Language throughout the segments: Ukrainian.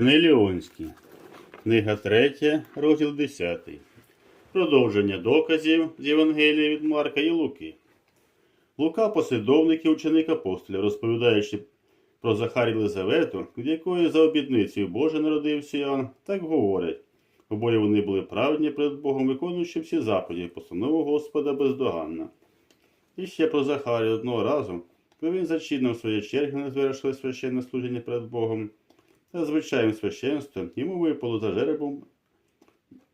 Неліонський. Книга 3, розділ 10. Продовження доказів з Євангелія від Марка і Луки. Лука, послідовник і ученик апостоля, розповідаючи про Захар Єлизавету, від якої за обітницею Боже народився Іоанн, так говорять. Обоє вони були праведні перед Богом, виконуючи всі заповіді, постанову Господа бездоганна. І ще про Захарія одного разу, коли він зачинив своє черги, не звершили священне служіння перед Богом, та звичайним священством йому випало за жеребом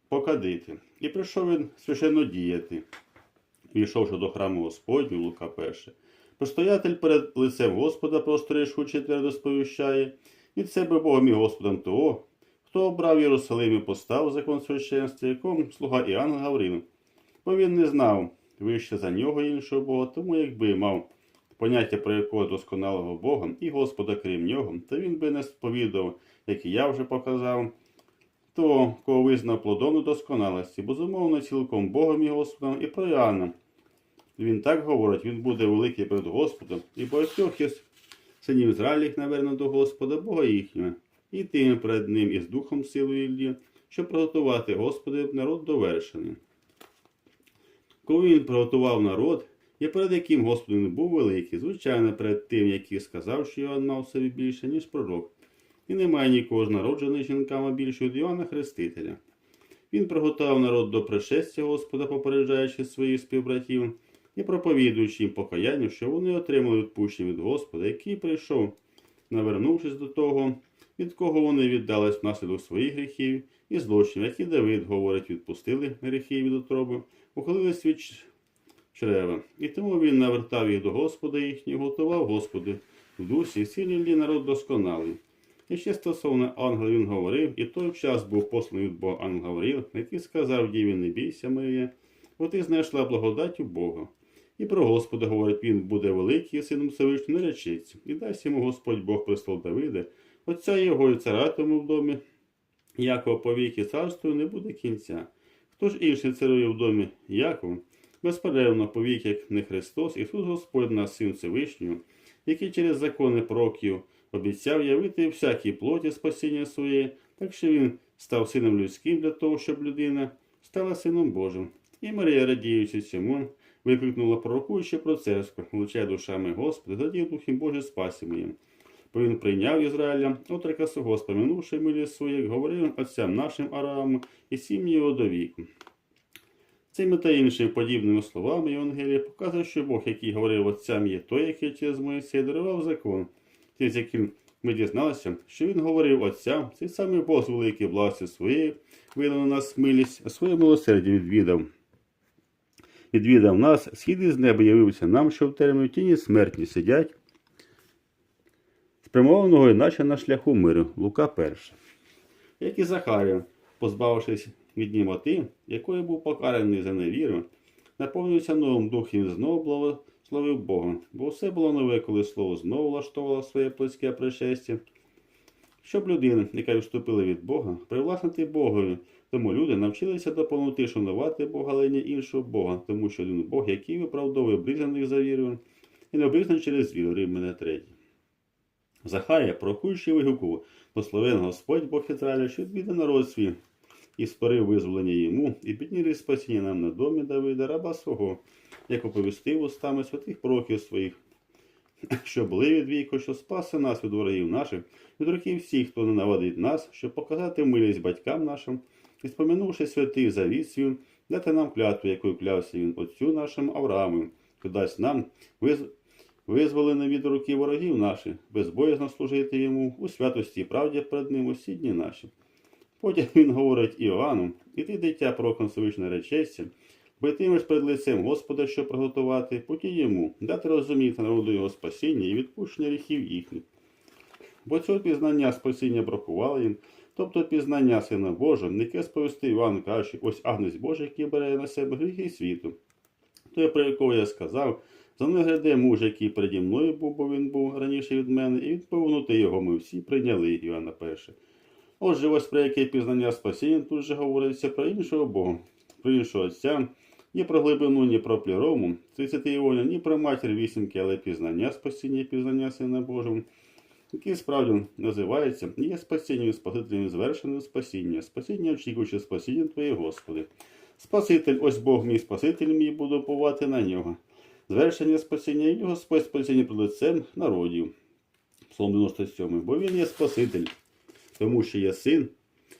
покадити. І прийшов він священно діяти. Війшовши до храму Господню, Лука 1. Постоятель перед лицем Господа просто рішуче твердо сповіщає від себе Богом і Господом того, хто обрав в Єрусалимі постав закон священства, якому слуга Іоанн Гаврил. Бо він не знав вище за нього іншого Бога, тому якби мав поняття про якого досконалого Бога і Господа крім нього, то він би не сповідав, як і я вже показав, того, кого визнав плодом досконалості, безумовно, цілком Богом і Господом і про. Він так говорить, він буде великий перед Господом, і багатьох із синів Ізраїліх наверно до Господа Бога їхнього, і тим перед ним із духом силою Іллі, щоб приготувати Господи народ довершений. Коли він приготував народ, і перед яким Господи не був великий, звичайно, перед тим, який сказав, що Іоанн мав собі більше, ніж пророк, і немає нікого з народжених жінками більше від Іоанна Хрестителя. Він приготував народ до пришестя Господа, попереджаючи своїх співбратів, і проповідуючи їм покаяння, що вони отримали відпущення від Господа, який прийшов, навернувшись до того, від кого вони віддались внаслідок своїх гріхів і злочинів, які Давид говорить, відпустили гріхи від утроби, ухилились від чрева. І тому він навертав їх до Господа їхнього, готував Господи в дусі, і сілі народ досконалий. І ще стосовно ангелів він говорив, і той час був посланий від Бога ангел Гавріл, який сказав Діві, не бійся, Марія, бо ти знайшла благодать у Бога. І про Господа говорить, він буде великий, сином Всевишнього не речиться, і дасть йому Господь Бог престол Давида, отця його і царатиму в домі, Якова повіки царствою не буде кінця. Хто ж інший царує в домі Якова? Безперервно повік, як не Христос, Ісус Господь наш Син Всевишнього, який через закони пророків обіцяв явити всякій плоті спасіння своє, так що він став сином людським для того, щоб людина стала сином Божим. І Марія, радіючи цьому, викрикнула пророкуючи про церкву, влучає душами Господа, задів Духом Божий спасі їм. Бо він прийняв Ізраїля, отрака свого, споминувши милі свої, як говорив отцям нашим Арааму і сім'ї його до віку. Цими та іншими подібними словами Євангелія показує, що Бог, який говорив отцям, є той, який через Моїсея дарував закон, з яким ми дізналися, що він говорив отцям, цей самий Бог з великої власті своєї видав на нас милість, а своє милосердя відвідав. Відвідав нас, схід із неба явився нам, що в терміні тіні смертні сидять, спрямованого іначе на шляху миру. Лука 1. Як і Захарія, позбавившись від німоти, якою був покараний за невіру, наповнився новим духом і знову благословив Бога, бо все було нове, коли слово знову влаштовувало своє плотське пришестя. Щоб людина, яка вступила від Бога, привласнити Богові, тому люди навчилися до шанувати Бога, але іншого Бога, тому що один Бог, який виправдовує обрізаних за вірою, і не обрізаний через віру, Римляне 3. Захарія, пророкуючи вигукував, благословен Господь Бог Ізраїля, що відвіде народ свій, і створив визволення йому, і підніс спасіння нам на домі Давида, раба свого, як оповістив устами святих пророків своїх, що були від віку, що спаси нас від ворогів наших, від років всіх, хто ненавидить нас, щоб показати милість батькам нашим, і споминувши святий завіт свій, дати нам клятву, якою клявся він отцю нашому Аврааму, що дасть нам виз... визволений від руки ворогів наших, безбоязно служити йому у святості і правді перед ним усі дні наші. Потім він говорить Іоанну, ти, дитя пророком Всевишнє речешся, битимеш перед лицем Господа, щоб приготувати путі йому, дати розуміти народу його спасіння і відпущення гріхів їхніх. Бо цього пізнання спасіння бракувало їм, тобто пізнання Сина Божого, яке сповістив Іван, кажучи, ось агнець Божий, який бере на себе гріхи світу. Той, про якого я сказав, за мною гляде муж, який переді мною був, бо він був раніше від мене, і відповнути його ми всі прийняли Івана 1. Отже, ось про яке пізнання спасіння тут же говориться про іншого Бога, про іншого Отця, ні про глибину, ні про плірому, 30 воля, ні про матір вісімки, але пізнання спасіння пізнання Сина Божого. який справді називається є спасінням спасителем звершеним спасіння, спасіння очікуючи спасіння Твоє, Господи. Спаситель, ось Бог мій Спаситель мій, буду уповати на нього. Звершення спасіння і Господь спасіння перед лицем народів. Псалом 97. Бо він є Спаситель, тому що є син,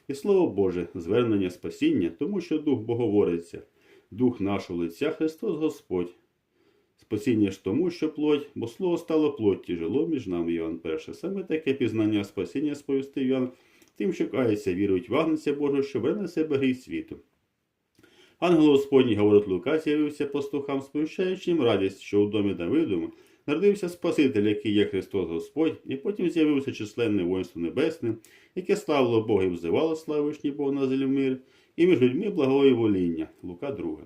і слово Боже, звернення спасіння, тому що Дух Боговориться, Дух нашого лиця Христос Господь. Спасіння ж тому, що плоть, бо слово стало плоттю, жило між нами Іоанн перше. Саме таке пізнання спасіння сповістив Іоанн, тим, що кається, вірують в Агнця Божого, що бере себе гріх світу. Ангел Господній, говорить Лука, з'явився пастухам, їм радість, що у домі Давидому народився Спаситель, який є Христос Господь, і потім з'явився численне воїнство небесне, яке славило Бога і взивало славишній Бог на землі мир, і між людьми благої воління. Лука 2.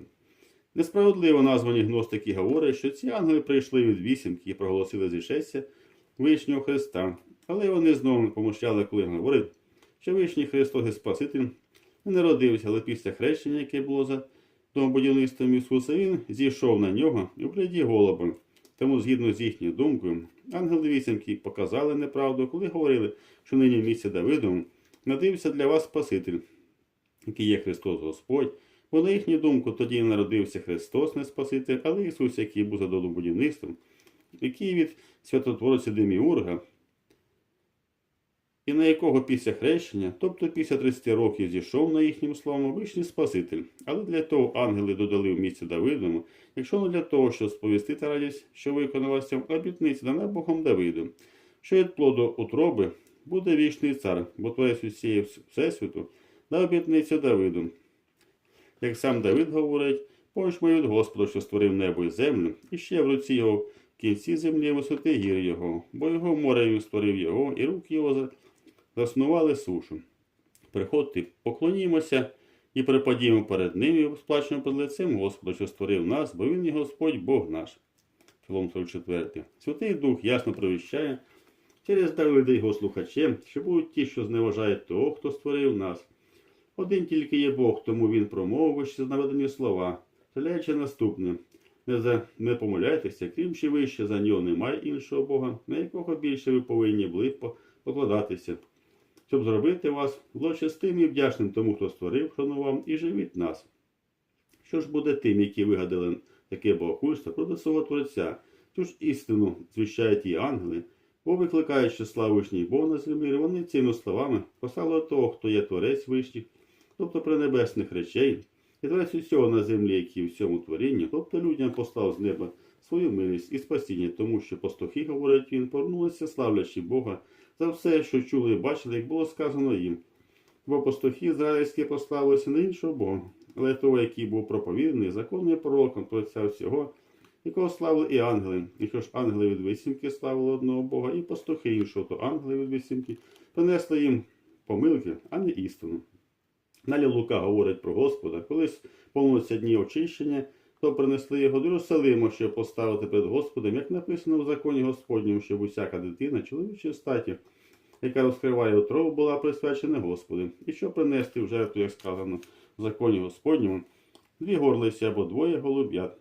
Несправедливо названі гностики говорять, що ці ангели прийшли від вісімки і проголосили зішестя вишнього Христа. Але вони знову помощали, коли говорять, що вишній Христос і Спаситель не народився, але після хрещення, яке було за домобудівництвом Ісуса, він зійшов на нього і вгляді голубом. Тому, згідно з їхньою думкою, ангели вісімки показали неправду, коли говорили, що нині в місці Давидовому надився для вас Спаситель, який є Христос Господь. Бо на їхню думку тоді народився Христос, не Спаситель, але Ісус, який був задолу будівництвом, який від святотворця Деміурга, і на якого після хрещення, тобто після 30 років зійшов на їхнім словом обичний Спаситель. Але для того ангели додали в місці Давидому, якщо не для того, щоб сповістити радість, що виконалася в обітниці дана Богом Давиду, що від плоду утроби буде вічний цар, бо творець усієї Всесвіту дав обітницю Давиду. Як сам Давид говорить, поміж мою від Господа, що створив небо і землю, і ще в руці його в кінці землі висоти гір його, бо його море він створив його, і руки його заснували сушу. Приходьте, поклонімося і припадімо перед ним і сплачемо перед лицем Господа, що створив нас, бо він є Господь Бог наш. Псалом 44. Святий Дух ясно провіщає через Давида його слухачем, що будуть ті, що зневажають того, хто створив нас. Один тільки є Бог, тому він промовив ще наведені слова, заляючи наступне. Не, за... не помиляйтеся, крім чи вище за нього немає іншого Бога, на якого більше ви повинні були покладатися, щоб зробити вас злочистим і вдячним тому, хто створив, шанував і живіть нас. Що ж буде тим, які вигадали таке богохульство проти свого Творця? Цю ж істину звіщають і ангели, бо викликаючи славу вишній Бог на землі, вони цими словами послали того, хто є творець вишніх, тобто пренебесних речей, і творець усього на землі, який в всьому творінні, тобто людям послав з неба свою милість і спасіння, тому що пастухи, говорять він, повернулися, славлячи Бога за все, що чули і бачили, як було сказано їм. Бо пастухи ізраїльські прославилися на іншого Бога, але того, який був проповіданий законним пророком Творця всього, якого славили і ангели. Якщо ж ангели від вісімки славили одного Бога, і пастухи іншого, то ангели від вісімки принесли їм помилки, а не істину. Далі Лука говорить про Господа, колись повнуться дні очищення, то принесли його до Єрусалима, щоб поставити перед Господом, як написано в законі Господньому, щоб усяка дитина чоловічої статі, яка розкриває утробу, була присвячена Господу, і щоб принести в жертву, як сказано в законі Господньому, дві горлиці або двоє голуб'ят.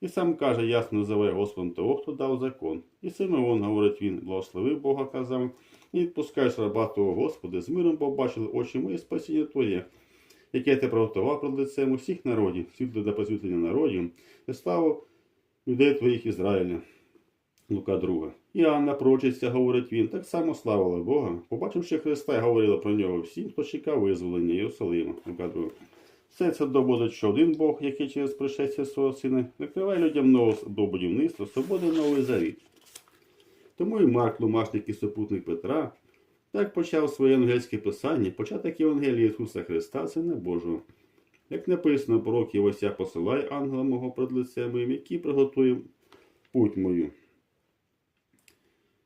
І сам каже, ясно називає Господом того, хто дав закон. І Симеон, говорить він, благословив Бога, казав, і відпускаєш раба того Господи, з миром побачили очі мої спасіння Твоє, яке ти приготував перед лицем усіх народів, світло для посвітлення народів, і славу людей твоїх Ізраїля. Лука 2. І Анна прочиться, говорить він, так само славила Бога, побачивши Христа, говорила про нього всім, хто чекав визволення Єрусалима. Лука 2. Все це доводить, що один Бог, який через пришестя свого сина, накриває людям нового до будівництва, свободи новий завіт. Тому і Марк, Лумашник і супутник Петра, так почав своє ангельське писання, початок Євангелія Ісуса Христа, Сина Божого. Як написано, пророк Євося посилай ангела мого пред лицем моїм, який приготує путь мою.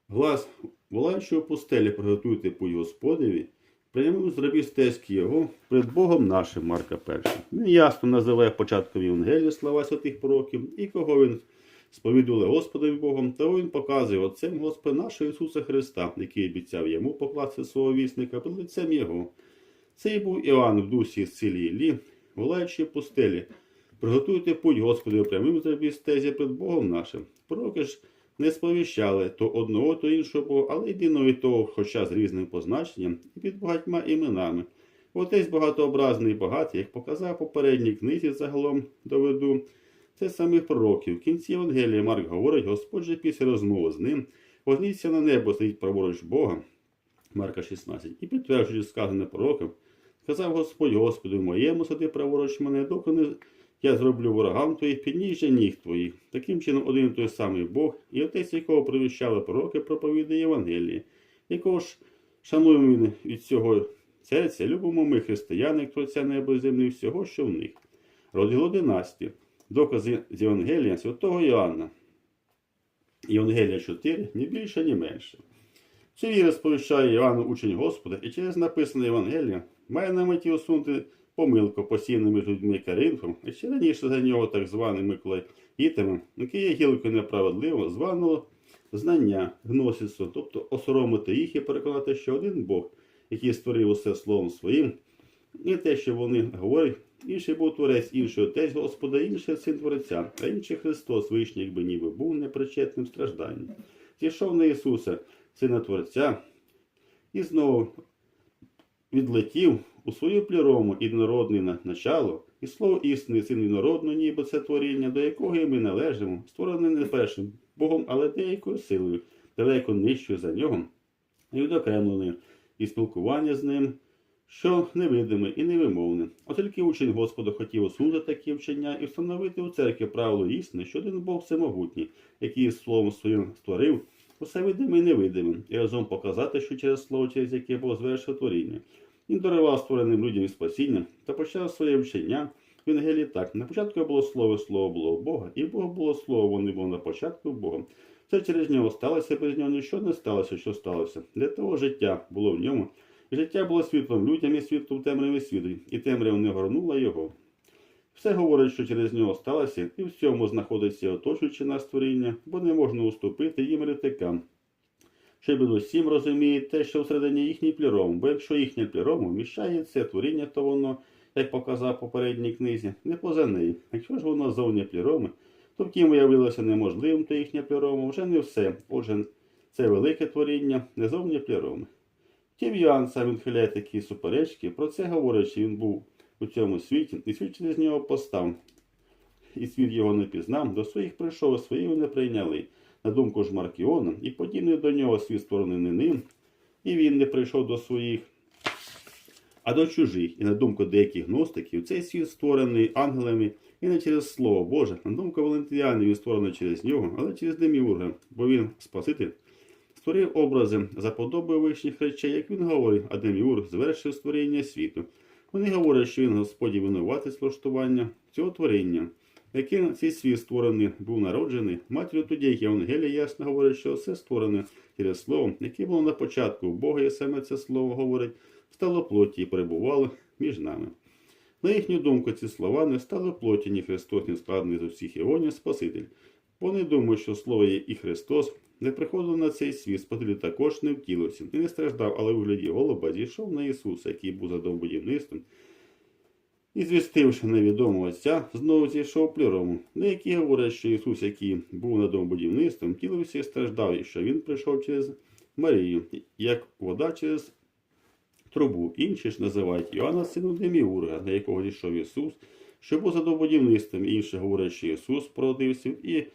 Глас, волаючи у пустелі, приготуйте путь Господеві, прямим зробіть стежки його перед Богом нашим, Марка 1. Він ясно називає початком Євангелія слова святих пророків, і кого він сповідували Господові Богом, того він показує Отцем Господа нашого Ісуса Христа, який обіцяв йому покласти свого вісника перед лицем Його. Цей був Іоанн в дусі з цілі Іллі, волаючи пустелі. Приготуйте путь Господи прямим зробіть стезі перед Богом нашим. Пророки ж не сповіщали то одного, то іншого але єдиного і того, хоча з різним позначенням і під багатьма іменами. Отець багатообразний і багатий, як показав попередній книзі загалом доведу, це самих пророків. В кінці Євангелія Марк говорить, Господь же після розмови з ним вознісся на небо, стоїть праворуч Бога, Марка 16, і підтверджує сказане пророком, сказав Господь Господу моєму, сади праворуч мене, доки не я зроблю ворогам твоїх підніжжя ніг твоїх. Таким чином, один той самий Бог, і отець, якого провіщали пророки, проповідає Євангеліє, якого ж шануємо від цього серця, любимо ми християни, як Творця неба і землі, всього, що в них. Розділ 11. Докази з Євангелія святого Іоанна. Євангелія 4, ні більше, ні менше. Цю віру сповіщає Іоанну учень Господа, і через написане Євангелія має на меті усунути помилку посіяну між людьми Каринфом, і ще раніше за нього так званим Миколаїтами, який є гілкою неправедливо званого знання гносису, тобто осоромити їх і переконати, що один Бог, який створив усе словом своїм, і те, що вони говорять, інший був творець, інший отець Господа, інший син Творця, а інший Христос, вишній, якби ніби був непричетним стражданням. Зійшов на Ісуса, Сина Творця, і знову відлетів у свою плірому єдинородний на начало, і слово істини, син єдинородного, ніби це творіння, до якого і ми належимо, створене не першим Богом, але деякою силою, далеко нижчою за нього, і відокремленою, і спілкування з ним, що невидиме і невимовне. Оскільки учень Господа хотів усунути такі вчення і встановити у церкві правило істини, що один Бог всемогутній, який словом своїм створив усе видиме і невидиме, і разом показати, що через слово, через яке Бог звершив творіння. Він дарував створеним людям і спасіння та почав своє вчення в Євангелії так. На початку було слово, слово було у Бога, і Бог було слово, вони було на початку Богом. Це через нього сталося, без нього нічого не сталося, що сталося. Для того життя було в ньому. І життя було світлом людям і світлом в темряві світу, і темрява не горнула його. Все говорить, що через нього сталося, і в цьому знаходиться оточуючи нас творіння, бо не можна уступити їм ретикам. Ще усім розуміє те, що всередині їхній пліром, бо якщо їхнє пліром вміщає це творіння, то воно, як показав попередній книзі, не поза нею. Якщо ж воно зовні пліроми, то втім виявилося неможливим, то їхнє пліромо вже не все. Отже, це велике творіння, не зовні пліроми. Втім, Йоанн сам відхиляє такі суперечки, про це говорить, що він був у цьому світі, і світ через нього постав. І світ його не пізнав, до своїх прийшов, а свої не прийняли. На думку ж Маркіона, і подібний до нього світ створений не ним, і він не прийшов до своїх, а до чужих. І на думку деяких гностиків, цей світ створений ангелами і не через Слово Боже. На думку Валентіяни, він створений через нього, але через Деміурга, бо він Спаситель. Створив образи за подобою вищих речей, як він говорить, а Деміург звершив створіння світу. Вони говорять, що він Господь і винуватий з влаштування цього творіння, яким цей світ створений був народжений, матір'ю тоді, як Євангелія ясно говорить, що все створене через слово, яке було на початку Бога, і саме це слово говорить, стало плоті і перебувало між нами. На їхню думку, ці слова не стали плоті ні Христос, ні складений з усіх іонів Спаситель. Вони думають, що слово є і Христос не приходив на цей світ, Спаситель також не втілився і не страждав, але у вигляді голуба зійшов на Ісуса, який був за будівництвом, і звістивши невідомого Отця, знову зійшов плірому. Деякі говорять, що Ісус, який був над будівництвом, тілився і страждав, і що Він прийшов через Марію, як вода через трубу. Інші ж називають Іоанна сином Деміурга, на якого зійшов Ісус, що був за будівництвом. Інші говорять, що Ісус породився, і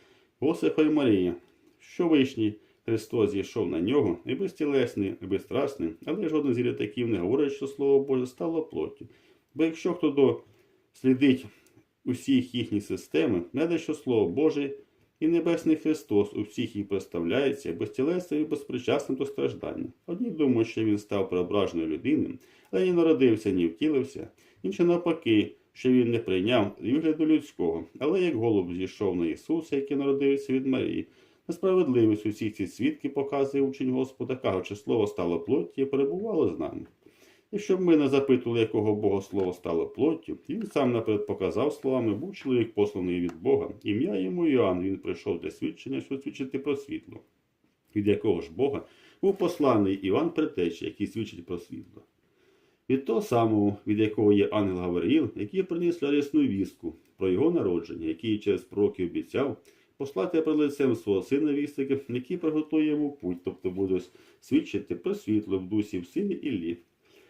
Йосифа і Марія, що вишній Христос зійшов на нього, і безтілесний, і безстрасний, але жоден з літаків не говорить, що Слово Боже стало плоттю. Бо якщо хто дослідить усіх їхні системи, знайде, що Слово Боже і Небесний Христос у всіх їх представляється безтілесним і безпричасним до страждання. Одні думають, що він став преображеною людиною, але ні народився, ні втілився, інші навпаки, що він не прийняв вигляду людського, але як голуб зійшов на Ісуса, який народився від Марії. Несправедливість усіх ці свідки показує учень Господа, кажучи, слово стало плоттю і перебувало з нами. І щоб ми не запитували, якого Бога слово стало плоттю, він сам наперед показав словами, був чоловік посланий від Бога, ім'я йому Іоанн, він прийшов для свідчення, щоб свідчити про світло, від якого ж Бога був посланий Іван Предтеча, який свідчить про світло. Від того самого, від якого є ангел Гавриїл, який приніс радісну вістку про його народження, який через пророків обіцяв послати перед лицем свого сина вістика, який приготує йому путь, тобто буде свідчити про світло в дусі в силі Іллі,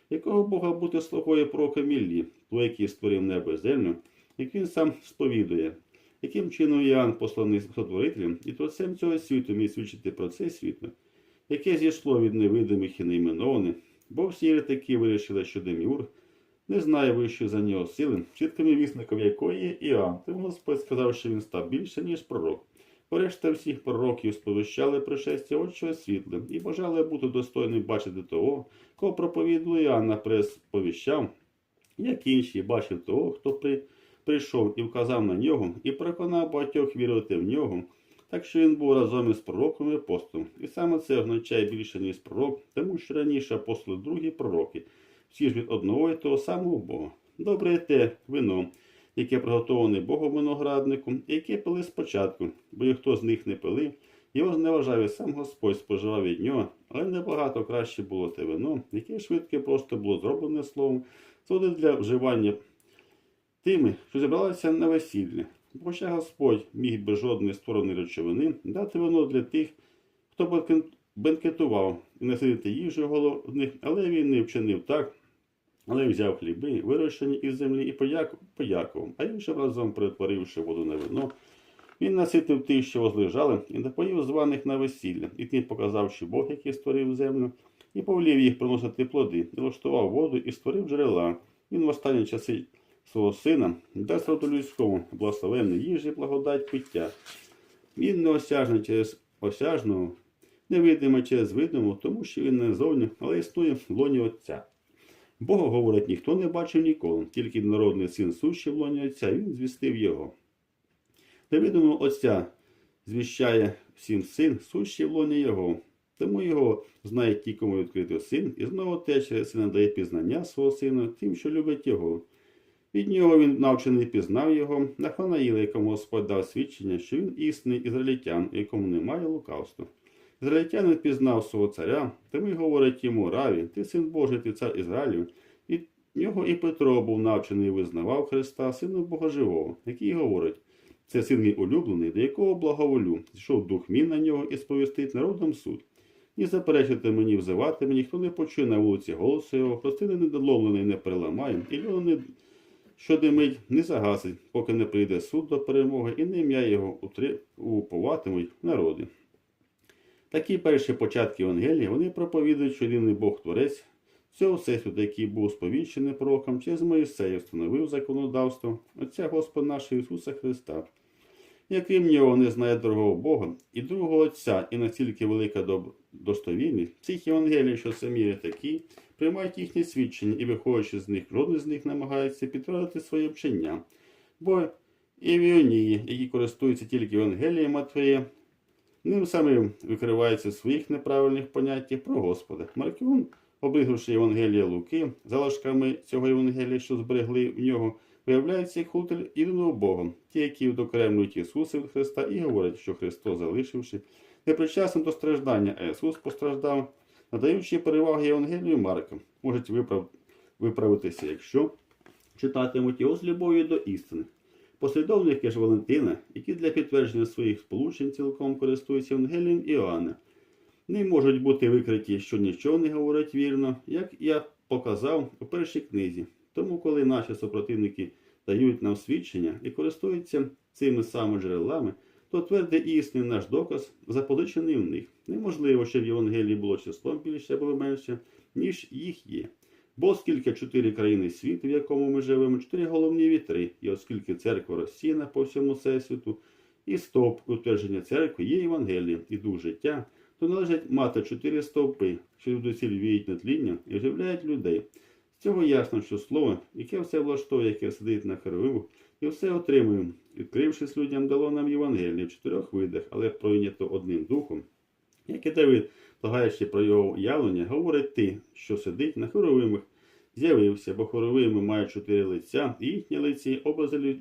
якого Бога бути слугою пророком Іллі, той, який створив небо і землю, як він сам сповідує, яким чином Іоанн, посланий сотворителем, і творцем цього світу міг свідчити про це світло, яке зійшло від невидимих і неіменованих, бо всі єретики вирішили, що Деміур не знає вищої за нього сили, чіткими вісником якої є Іоанн. Тому Господь сказав, що він став більше, ніж пророк. Порешта всіх пророків сповіщали пришестя отчого світла і бажали бути достойним бачити того, кого проповідував Іоанна пресповіщав, як інші бачив того, хто при, прийшов і вказав на нього, і переконав багатьох вірити в нього. Так що він був разом із пророком і апостолом. І саме це означає більше, ніж пророк, тому що раніше апостоли другі пророки, всі ж від одного і того самого Бога. Добре те вино, яке приготоване Богом виноградником, і яке пили спочатку, бо ніхто з них не пили, його зневажав і сам Господь споживав від нього, але набагато краще було те вино, яке швидке просто було зроблене словом, це для вживання тими, що зібралися на весілля. Бо ще Господь міг без жодної створеної речовини дати вино для тих, хто бенкетував і насидити їжу голодних, але він не вчинив так, але взяв хліби, вирощені із землі, і подяку- подякував, а іншим разом, перетворивши воду на вино, він наситив тих, що возлежали, і напоїв званих на весілля, і тим показав, що Бог, який створив землю, і повелів їх приносити плоди, і влаштував воду, і створив джерела. Він в останні часи свого сина дасть роду людському благословенної їжі, благодать пиття. Він неосяжний через осяжного, невидимий через видимого, тому що він не зовні, але існує в лоні Отця. Бога, говорить, ніхто не бачив ніколи, тільки народний син сущий в лоні Отця, він звістив його. Невидимого Отця звіщає всім син, сущий в лоні Його. Тому його знає ті, кому відкритий син, і знову те через сина дає пізнання свого сина, тим, що любить його. Від нього він навчений пізнав його, Нафанаїла, якому Господь дав свідчення, що він істинний ізраїльтян, якому немає лукавства. Ізраїльтянин пізнав свого царя, тому й говорить йому Раві, ти син Божий, ти цар Ізраїлю. Від нього і Петро був навчений і визнавав Христа, сина Бога живого, який говорить, це син мій улюблений, до якого благоволю, зійшов дух мій на нього і сповістить народом суд. І заперечити мені, взивати мені, хто не почує на вулиці голосу його, простини недоломлений не переламає, і льоно не що димить, не загасить, поки не прийде суд до перемоги, і не ім'я його уповатимуть народи. Такі перші початки Євангелії вони проповідують, що єдиний Бог Творець, цього всесвіту, який був сповіщений пророком, через Моїсея встановив законодавство Отця Господа нашого Ісуса Христа. Яким нього не знає другого Бога і другого Отця, і настільки велика достовірність цих Євангелій, що самі такі, приймають їхнє свідчення і, виходячи з них, жоден з них намагається підтвердити своє вчення. Бо і віонії, які користуються тільки Євангелієм Матвея, ним самим викриваються в своїх неправильних поняттях про Господа. Маркіон, обригнувши Євангелія Луки, залишками цього Євангелія, що зберегли в нього, виявляється як хулитель єдиного Бога, ті, які відокремлюють Ісуса від Христа і говорять, що Христос, залишивши непричасним до страждання, а Ісус постраждав, надаючи перевагу Євангелію Марка, можуть виправ... виправитися, якщо читатимуть його з любов'ю до істини. Послідовники ж Валентина, які для підтвердження своїх сполучень цілком користуються Євангелієм Іоанна, не можуть бути викриті, що нічого не говорять вірно, як я показав у першій книзі. Тому, коли наші супротивники дають нам свідчення і користуються цими самими джерелами, то твердий і істинний наш доказ запозичений в них. Неможливо, щоб Євангелії було числом більше або менше, ніж їх є. Бо оскільки чотири країни світу, в якому ми живемо, чотири головні вітри, і оскільки церква розсіяна по всьому всесвіту, і стовп утвердження церкви є Євангеліє і дух життя, то належить мати чотири стовпи, що звідусіль віють на тління і оживляють людей. З цього ясно, що слово, яке все влаштовує, яке сидить на херовиму, і все отримує, відкрившись людям, дало нам Євангеліє в чотирьох видах, але пройнято одним духом. Як і Давид, благаючи про його явлення, говорить ти, що сидить на хоровимах, з'явився, бо хоровими мають чотири лиця, і їхні лиці образи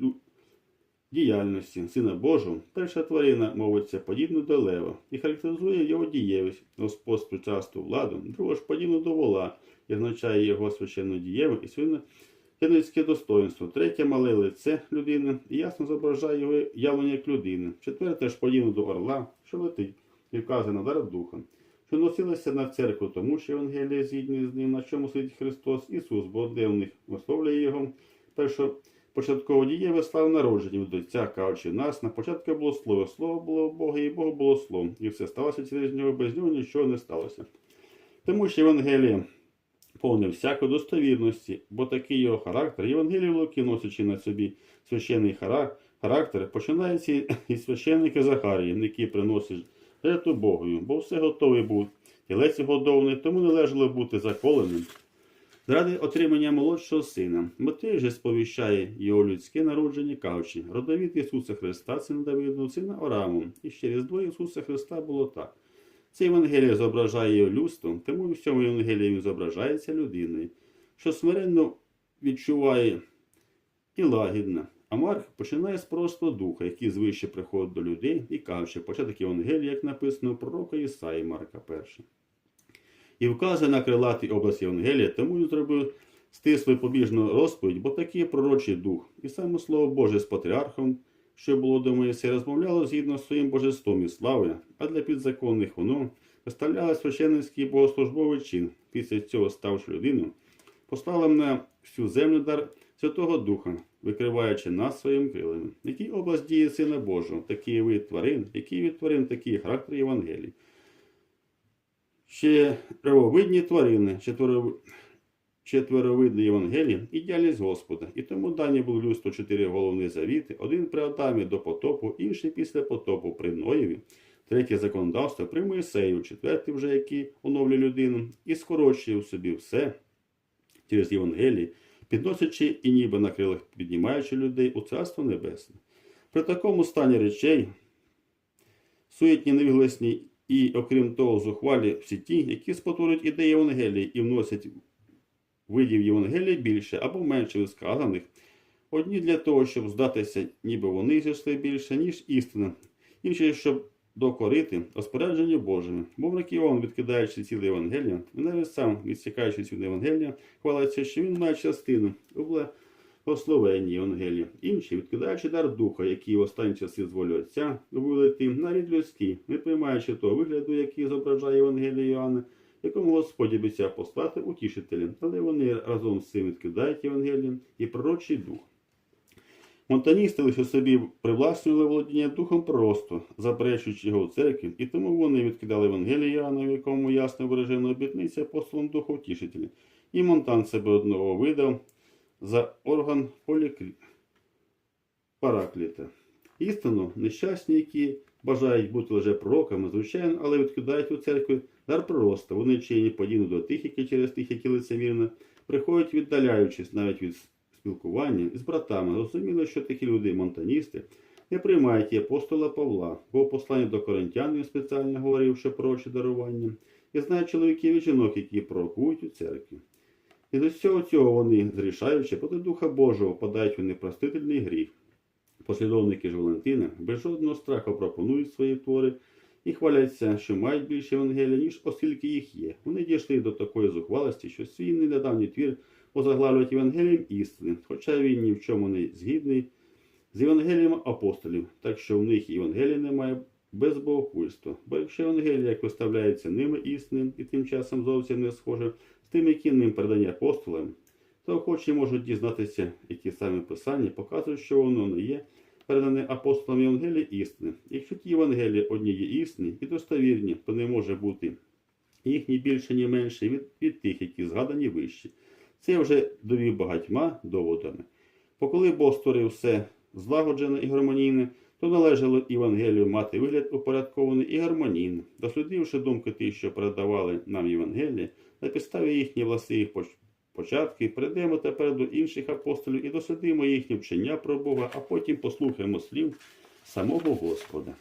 діяльності Сина Божого, перша тварина мовиться подібно до лева і характеризує його дієвість, Господь спочасту владу, друга ж подібно до вола і означає його священну дієву і свину Єдницьке достоинство. Третє мале лице людини і ясно зображає його явлення як людини. Четверте ж подібно до орла, що летить, і вказує на дар духа, що носилося на церкву, тому що Євангелія згідні з ним, на чому сидить Христос, Ісус, бо де в них висловлює його. Перше початково дієве слава народження від Отця, кажучи нас, на початку було слово, слово було Бога, і Бог було слово, і все сталося через нього, без нього нічого не сталося. Тому що Євангелія повне всякої достовірності, бо такий його характер, Євангелії Луки, носячи на собі священний характер, починається із священника Захарії, який приносить жертву Богою, бо все готовий був, тілець годований, тому належало бути заколеним. Заради отримання молодшого сина, Матей же сповіщає його людське народження, кажучи, родовід Ісуса Христа, сина Давиду, сина Ораму, і через двоє Ісуса Христа було так. Це Євангелія зображає його людством, тому в цьому Євангелії він зображається людиною, що смиренно відчуває і лагідна. А Марк починає з просто духа, який звище приходить до людей і каже, початок Євангелія, як написано пророка Ісаї Марка 1. І вказує на крилатий образ Євангелія, тому він зробив стислу і побіжну розповідь, бо такий пророчий дух. І саме слово Боже з патріархом, що було до Моїсея, розмовляло згідно з своїм божеством і славою, а для підзаконних воно виставляло священницький богослужбовий чин, після цього ставши людину, послав на всю землю дар Святого Духа, викриваючи нас своїм крилами. Який образ діє Сина Божого, такий вид тварин, який від тварин, такий характер Євангелії. Ще правовидні тварини, четверо- четверовидне Євангеліє і діяльність Господа. І тому дані були людству чотири головні завіти: один при Адамі до потопу, інший після потопу при Ноєві, третє законодавство при Моїсею, четвертий вже який оновлює людину і скорочує в собі все через Євангелії, підносячи і ніби на крилах піднімаючи людей у Царство Небесне. При такому стані речей суетні невігласні і, окрім того, зухвалі всі ті, які спотворюють ідеї Євангелії і вносять видів Євангелії більше або менше від сказаних, одні для того, щоб здатися, ніби вони зійшли більше, ніж істина, інші, щоб докорити розпорядження Божими. Мовник Іоанн, відкидаючи ціле Євангелія, і навіть сам, відсікаючи від Євангелія, хвалиться, що він має частину благословенні Євангелія. Інші, відкидаючи дар Духа, який в останні часи з волі Отця вилити на рід людський, не приймаючи того вигляду, який зображає Євангелія Іоанна, якому Господь обіцяв послати утішителя, але вони разом з цим відкидають Євангеліє і пророчий дух. Монтаністи лише собі привласнювали володіння духом просто, заперечуючи його в церкві, і тому вони відкидали Євангелія Іоанна, в якому ясно виражена обітниця апостолом Духа Утішителя. І Монтан себе одного видав за орган полікрі... паракліта. Істинно, нещасні, які бажають бути лише пророками, звичайно, але відкидають у церкві дар пророста. Вони чині подібно до тих, які через тих, які лицемірно, приходять віддаляючись навіть від спілкування з братами. Зрозуміло, що такі люди, монтаністи, не приймають і апостола Павла, бо в посланні до коринтян він спеціально говорив, що пророче дарування, і знає чоловіків і жінок, які пророкують у церкві. І до всього цього вони, зрішаючи проти Духа Божого, подають у непростительний гріх. Послідовники ж Валентина без жодного страху пропонують свої твори і хваляться, що мають більше Євангелія, ніж оскільки їх є. Вони дійшли до такої зухвалості, що свій недавній твір озаглавлюють Євангелієм істини, хоча він ні в чому не згідний з Євангелієм апостолів, так що в них Євангелія немає без богохульства. Бо якщо Євангелія, як виставляється ними істинним і тим часом зовсім не схоже з тим, які ним передані апостолам, то охочі можуть дізнатися, які самі писання показують, що воно не є передане апостолам Євангелії істини. Якщо ті Євангелії одні є істинні і достовірні, то не може бути їхні більше, ні менше від, від тих, які згадані вищі. Це я вже довів багатьма доводами. Бо коли Бог створив все злагоджене і гармонійне, то належало Євангелію мати вигляд упорядкований і гармонійний. Дослідивши думки тих, що передавали нам Євангеліє, на підставі їхніх властивих поч- початків, перейдемо тепер до інших апостолів і дослідимо їхні вчення про Бога, а потім послухаємо слів самого Господа.